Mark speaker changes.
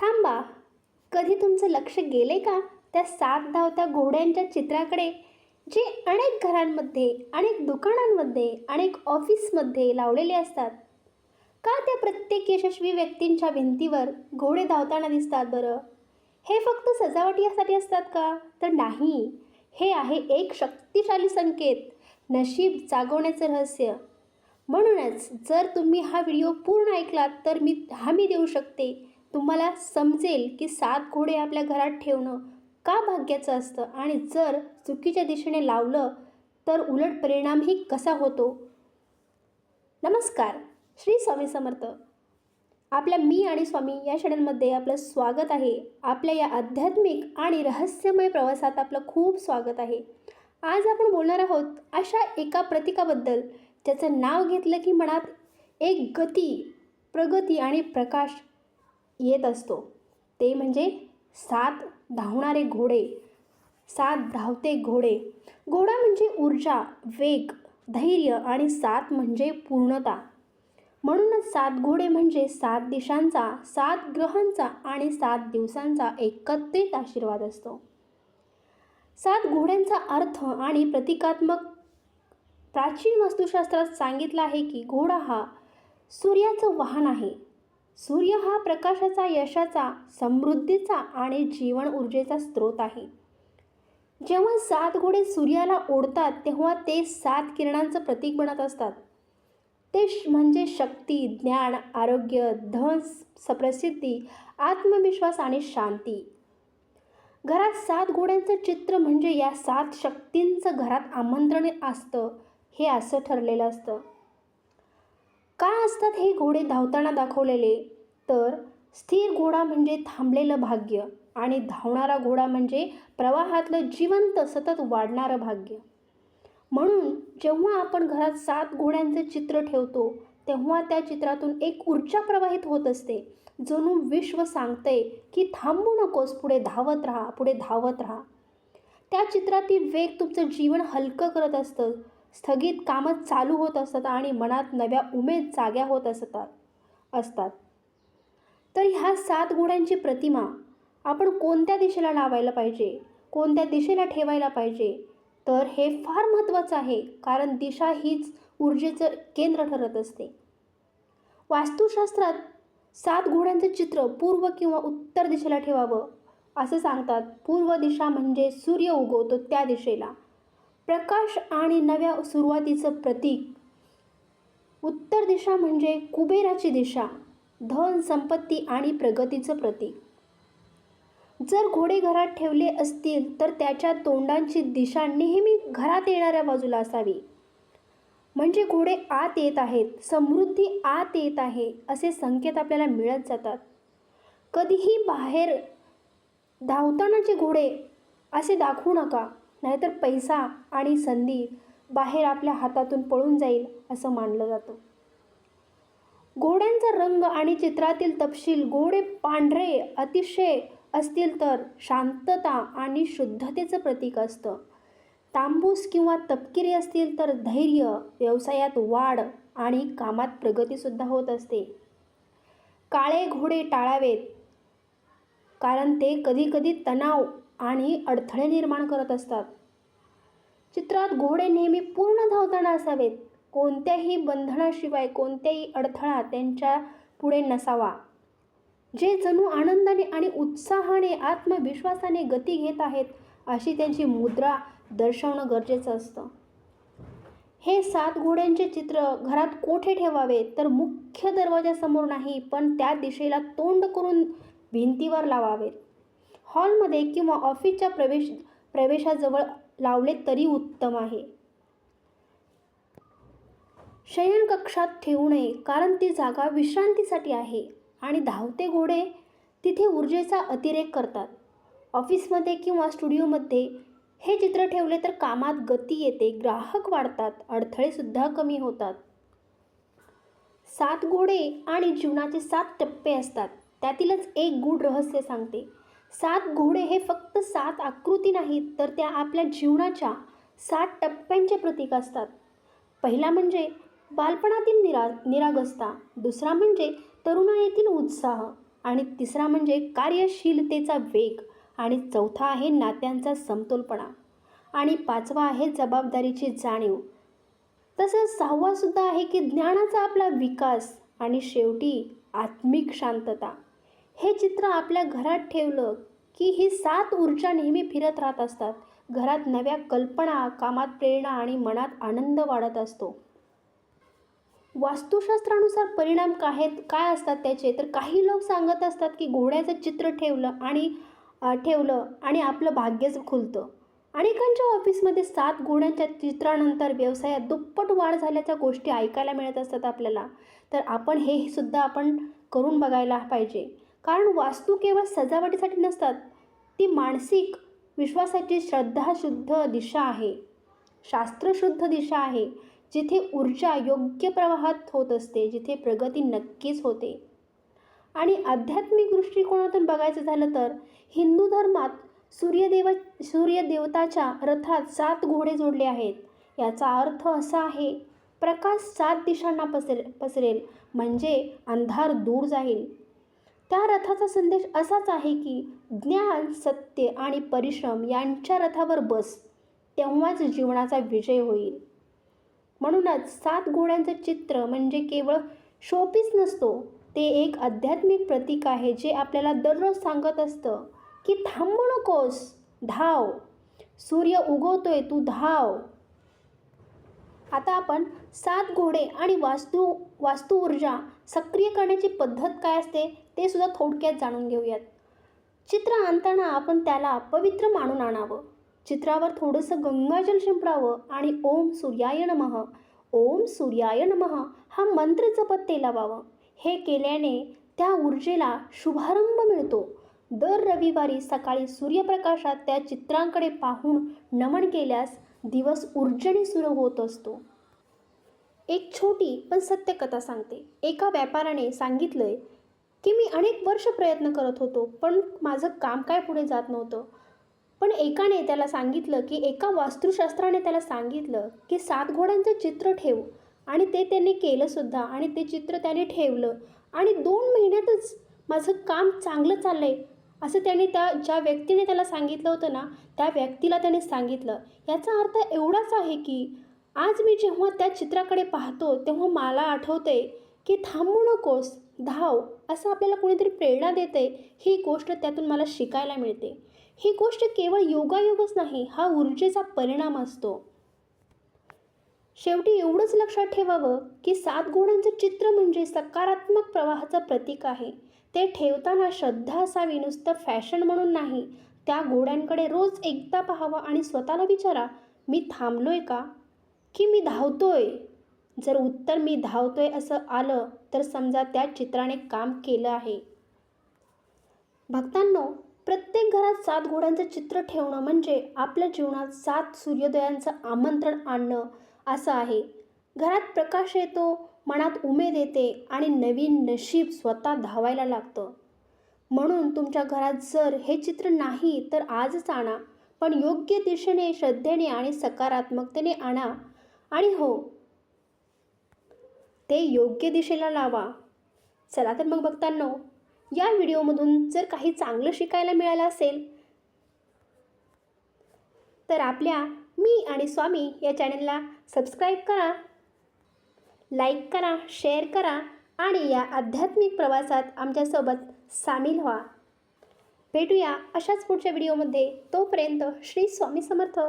Speaker 1: थांबा. कधी तुमचं लक्ष गेले का त्या सात धावत्या घोड्यांच्या चित्राकडे जे अनेक घरांमध्ये अनेक दुकानांमध्ये अनेक ऑफिसमध्ये लावलेले असतात? का त्या प्रत्येक यशस्वी व्यक्तींच्या भिंतीवर घोडे धावताना दिसतात बरं? हे फक्त सजावटी यासाठी असतात का? तर नाही. हे आहे एक शक्तिशाली संकेत नशीब जागवण्याचं रहस्य. म्हणूनच जर तुम्ही हा व्हिडिओ पूर्ण ऐकलात तर मी हमी देऊ शकते. तुम्हाला समजेल की सात घोडे आपल्या घरात ठेवणं का भाग्याचं असतं? आणि जर चुकीच्या दिशेने लावलं तर उलट परिणामही कसा होतो? नमस्कार श्री स्वामी समर्थ. आपल्या मी आणि स्वामी या चॅनलमध्ये आपलं स्वागत आहे. आपल्या या आध्यात्मिक आणि रहस्यमय प्रवासात आपलं खूप स्वागत आहे. आज आपण बोलणार आहोत अशा एका प्रतीकाबद्दल ज्याचं नाव घेतलं की मनात एक गती प्रगती आणि प्रकाश येत असतो. ते म्हणजे सात धावणारे घोडे सात धावते घोडे. घोडा म्हणजे ऊर्जा वेग धैर्य आणि सात म्हणजे पूर्णता. म्हणूनच सात घोडे म्हणजे सात दिशांचा सात ग्रहांचा आणि सात दिवसांचा एकत्रित आशीर्वाद असतो. सात घोड्यांचा अर्थ आणि प्रतिकात्मक प्राचीन वास्तुशास्त्रात सांगितलं आहे की घोडा हा सूर्याचं वाहन आहे. सूर्य हा प्रकाशाचा यशाचा समृद्धीचा आणि जीवन ऊर्जेचा स्रोत आहे. जेव्हा सात घोडे सूर्याला ओढतात तेव्हा ते सात किरणांचं प्रतीक बनत असतात. ते श- म्हणजे शक्ती ज्ञान आरोग्य धन सप्रसिद्धी आत्मविश्वास आणि शांती. घरात सात घोड्यांचं चित्र म्हणजे या सात शक्तींचं घरात आमंत्रण असतं हे असं ठरलेलं असतं. का असतात हे घोडे धावताना दाखवलेले? तर स्थिर घोडा म्हणजे थांबलेलं भाग्य आणि धावणारा घोडा म्हणजे प्रवाहातलं जिवंत सतत वाढणारं भाग्य. म्हणून जेव्हा आपण घरात सात घोड्यांचे चित्र ठेवतो तेव्हा त्या चित्रातून एक ऊर्जा प्रवाहित होत असते जणू विश्व सांगते की थांबू नकोस पुढे धावत राहा पुढे धावत राहा. त्या चित्रातील वेग तुमचं जीवन हलकं करत असतं. स्थगित कामं चालू होत असतात आणि मनात नव्या उमेद जाग्या होत असतात असतात. तर ह्या सात घोड्यांची प्रतिमा आपण कोणत्या दिशेला लावायला पाहिजे? कोणत्या दिशेला ठेवायला पाहिजे? तर हे फार महत्त्वाचं आहे कारण दिशा हीच ऊर्जेचं केंद्र ठरत असते. वास्तुशास्त्रात सात घोड्यांचं चित्र पूर्व किंवा उत्तर दिशेला ठेवावं असं सांगतात. पूर्व दिशा म्हणजे सूर्य उगवतो त्या दिशेला. प्रकाश आणि नव्या सुरुवातीचं प्रतीक. उत्तर दिशा म्हणजे कुबेराची दिशा धन संपत्ती आणि प्रगतीचं प्रतीक. जर घोडे घरात ठेवले असतील तर त्याच्या तोंडांची दिशा नेहमी घरात येणाऱ्या बाजूला असावी. म्हणजे घोडे आत येत आहेत समृद्धी आत येत आहे असे संकेत आपल्याला मिळत जातात. कधीही बाहेर धावतानाचे घोडे असे दाखवू नका. नाहीतर पैसा आणि संधी बाहेर आपल्या हातातून पळून जाईल असं मानलं जातं. घोड्यांचा रंग आणि चित्रातील तपशील घोडे पांढरे अतिशय असतील तर शांतता आणि शुद्धतेचं प्रतीक असतं. तांबूस किंवा तपकिरी असतील तर धैर्य व्यवसायात वाढ आणि कामात प्रगतीसुद्धा होत असते. काळे घोडे टाळावेत कारण ते कधीकधी तणाव आणि अडथळे निर्माण करत असतात. चित्रात घोडे नेहमी पूर्ण धावताना असावेत. कोणत्याही बंधनाशिवाय कोणत्याही अडथळा त्यांच्या पुढे नसावा. जे जणू आनंदाने आणि उत्साहाने आत्मविश्वासाने गती घेत आहेत अशी त्यांची मुद्रा दर्शवणं गरजेचं असतं. हे सात घोड्यांचे चित्र घरात कोठे ठेवावे तर मुख्य दरवाजासमोर नाही पण त्या दिशेला तोंड करून भिंतीवर लावावेत. हॉलमध्ये किंवा ऑफिसच्या प्रवेश प्रवेशाजवळ लावले तरी उत्तम आहे. शयनकक्षात ठेवू नये कारण ती जागा विश्रांतीसाठी आहे आणि धावते घोडे तिथे ऊर्जेचा अतिरेक करतात. ऑफिसमध्ये किंवा स्टुडिओमध्ये हे चित्र ठेवले तर कामात गती येते ग्राहक वाढतात अडथळेसुद्धा कमी होतात. सात घोडे आणि जीवनाचे सात टप्पे असतात त्यातीलच एक गूढ रहस्य सांगते. सात घोडे हे फक्त सात आकृती नाहीत तर त्या आपल्या जीवनाच्या सात टप्प्यांचे प्रतीक असतात. पहिला म्हणजे बालपणातील निरा निरागसता दुसरा म्हणजे तरुणाईतील उत्साह आणि तिसरा म्हणजे कार्यशीलतेचा वेग आणि चौथा आहे नात्यांचा समतोलपणा. आणि पाचवा आहे जबाबदारीची जाणीव. तसंच सहावासुद्धा आहे की ज्ञानाचा आपला विकास आणि शेवटी आत्मिक शांतता. हे चित्र आपल्या घरात ठेवलं की ही सात ऊर्जा नेहमी फिरत राहत असतात. घरात नव्या कल्पना कामात प्रेरणा आणि मनात आनंद वाढत असतो. वास्तुशास्त्रानुसार परिणाम काय आहेत काय असतात त्याचे? तर काही लोक सांगत असतात की घोड्याचं चित्र ठेवलं आणि ठेवलं आणि आपलं भाग्यच खुलतं. अनेकांच्या ऑफिसमध्ये सात घोड्यांच्या चित्रानंतर व्यवसायात दुप्पट वाढ झाल्याच्या गोष्टी ऐकायला मिळत असतात आपल्याला. तर आपण हे सुद्धा आपण करून बघायला पाहिजे. कारण वास्तू केवळ सजावटीसाठी नसतात ती मानसिक विश्वासाची श्रद्धाशुद्ध दिशा आहे. शास्त्रशुद्ध दिशा आहे जिथे ऊर्जा योग्य प्रवाहात होत असते जिथे प्रगती नक्कीच होते. आणि आध्यात्मिक दृष्टिकोनातून बघायचं झालं तर हिंदू धर्मात सूर्यदेव सूर्यदेवताच्या रथात सात घोडे जोडले आहेत. याचा अर्थ असा आहे प्रकाश सात दिशांना पसरे पसरेल म्हणजे अंधार दूर जाईल. त्या रथाचा संदेश असाच आहे की ज्ञान सत्य आणि परिश्रम यांच्या रथावर बस तेव्हाच जीवनाचा विजय होईल. म्हणूनच सात घोड्यांचं चित्र म्हणजे केवळ शोपीस नसतो ते एक आध्यात्मिक प्रतीक आहे जे आपल्याला दररोज सांगत असतं की थांबू नकोस धाव. सूर्य उगवतोय तू धाव. आता आपण सात घोडे आणि वास्तू वास्तू ऊर्जा सक्रिय करण्याची पद्धत काय असते ते सुद्धा थोडक्यात जाणून घेऊयात. चित्र आणताना आपण त्याला पवित्र मानून आणावं. चित्रावर थोडंसं गंगाजल शिंपडावं आणि ओम सूर्याय नमः. ओम सूर्याय नमः हा मंत्र जपत ते लावावं. हे केल्याने त्या ऊर्जेला शुभारंभ मिळतो. दर रविवारी सकाळी सूर्यप्रकाशात त्या चित्रांकडे पाहून नमन केल्यास दिवस ऊर्जेने सुरू होत असतो. एक छोटी पण सत्य कथा सांगते. एका व्यापाऱ्याने सांगितलंय की मी अनेक वर्ष प्रयत्न करत होतो पण माझं काम काय पुढे जात नव्हतं. पण एकाने त्याला सांगितलं की एका वास्तुशास्त्राने त्याला सांगितलं की सात घोड्यांचं चित्र ठेव. आणि ते त्यांनी केलंसुद्धा आणि ते चित्र त्याने ठेवलं. आणि दोन महिन्यातच माझं काम चांगलं चाललं आहे असं त्याने त्या ज्या व्यक्तीने त्याला सांगितलं होतं ना त्या व्यक्तीला त्याने सांगितलं. याचा अर्थ एवढाच आहे की आज मी जेव्हा त्या चित्राकडे पाहतो तेव्हा मला आठवते की थांबू नकोस धाव असं आपल्याला कोणीतरी प्रेरणा देते ही गोष्ट त्यातून मला शिकायला मिळते. ही गोष्ट केवळ योगायोगच नाही हा ऊर्जेचा परिणाम असतो. शेवटी एवढंच लक्षात ठेवावं की सात घोड्यांचं चित्र म्हणजे सकारात्मक प्रवाहाचं प्रतीक आहे. ते ठेवताना श्रद्धा असावी नुसतं फॅशन म्हणून नाही. त्या घोड्यांकडे रोज एकदा पाहावं आणि स्वतःला विचारा मी थांबलोय का? की मी धावतोय? जर उत्तर मी धावतोय असं आलं तर समजा त्या चित्राने काम केलं आहे. भक्तांनो प्रत्येक घरात सात घोड्यांचं चित्र ठेवणं म्हणजे आपल्या जीवनात सात सूर्योदयांचं आमंत्रण आणणं असं आहे. घरात प्रकाश येतो मनात उमेद येते आणि नवीन नशीब स्वतः धावायला लागतं. म्हणून तुमच्या घरात जर हे चित्र नाही तर आजच आणा. पण योग्य दिशेने श्रद्धेने आणि सकारात्मकतेने आणा. आणि हो ते योग्य दिशेला लावा. चला तर मग बघतांनो या व्हिडिओमधून जर काही चांगलं शिकायला मिळालं असेल तर आपल्या मी आणि स्वामी या चॅनलला सबस्क्राईब करा लाईक करा शेअर करा आणि या आध्यात्मिक प्रवासात आमच्यासोबत सामील व्हा. भेटूया अशाच पुढच्या व्हिडिओमध्ये. तोपर्यंत श्री स्वामी समर्थ.